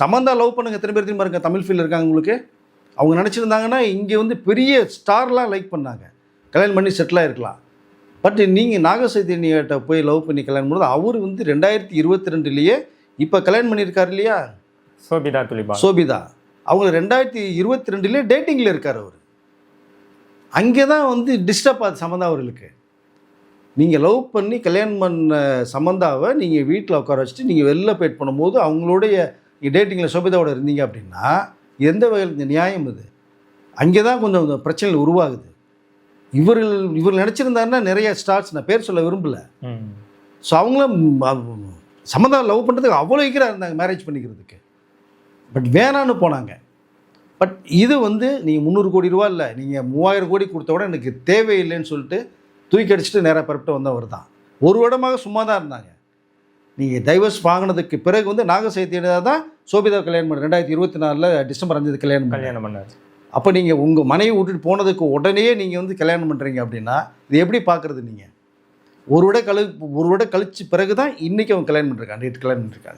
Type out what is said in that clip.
Samantha love பண்ணுங்க எத்தனை பேர் தெரியுமா இருக்க தமிழ் ஃபீல்டில் இருக்காங்க உங்களுக்கு. அவங்க நினச்சிருந்தாங்கன்னா இங்கே வந்து பெரிய ஸ்டார்லாம் லைக் பண்ணாங்க. கல்யாணம் பண்ணி செட்டில் ஆகிருக்கலாம் பட் நீங்கள் நாகசைதன்யிட்ட போய் லவ் பண்ணி கல்யாணம் பண்ணும்போது அவர் வந்து ரெண்டாயிரத்தி இருபத்தி ரெண்டுலேயே இப்போ கல்யாணம் பண்ணியிருக்காரு இல்லையா? சோபிதா துலிபா சோபிதா. அவங்க ரெண்டாயிரத்தி இருபத்தி ரெண்டுலேயே டேட்டிங்கில் இருக்கார் அவர். அங்கே தான் வந்து டிஸ்டர்ப் ஆகுது சம்மந்தா அவர்களுக்கு. நீங்கள் லவ் பண்ணி கல்யாணம் பண்ண சம்மந்தாவை நீங்கள் வீட்டில் உட்கார வச்சுட்டு நீங்கள் வெளில போயிட் பண்ணும்போது அவங்களுடைய டேட்டிங்கில் சோபிதாவோட இருந்தீங்க அப்படின்னா எந்த வகையில் இந்த நியாயம் இது? அங்கே தான் கொஞ்சம் பிரச்சனைகள் உருவாகுது. இவர்கள் இவர் நினச்சிருந்தாருன்னா நிறைய ஸ்டார்ஸ் நான் பேர் சொல்ல விரும்பலை. ஸோ அவங்களும் சம்மந்தா லவ் பண்ணுறதுக்கு அவ்வளோ ஈக்கராக இருந்தாங்க மேரேஜ் பண்ணிக்கிறதுக்கு. பட் வேணான்னு போனாங்க. பட் இது வந்து நீங்கள் முந்நூறு கோடி ரூபா இல்லை நீங்கள் மூவாயிரம் கோடி கொடுத்த கூட எனக்கு தேவையில்லைன்னு சொல்லிட்டு தூக்கி அடிச்சுட்டு நேராக பரப்பிட்டு வந்தவர் தான் ஒரு வருடமாக சும்மா தான் இருந்தாங்க. நீங்கள் டைவர்ஸ் வாங்கினதுக்கு பிறகு வந்து நாகசைத்தியினர் தான் சோபிதா கல்யாணம் பண்ண ரெண்டாயிரத்தி இருபத்தி நாலில் டிசம்பர் அஞ்சு கல்யாணம். கல்யாணம் பண்ணாரு. அப்போ நீங்கள் உங்கள் மனைவி விட்டுட்டு போனதுக்கு உடனே நீங்கள் வந்து கல்யாணம் பண்ணுறீங்க அப்படின்னா இது எப்படி பார்க்குறது நீங்கள் ஒரு விட கழு ஒரு விட கழிச்சு பிறகு தான் இன்றைக்கி அவங்க கல்யாணம் பண்ணிருக்காங்க நேற்று கல்யாணம் பண்ணிருக்காங்க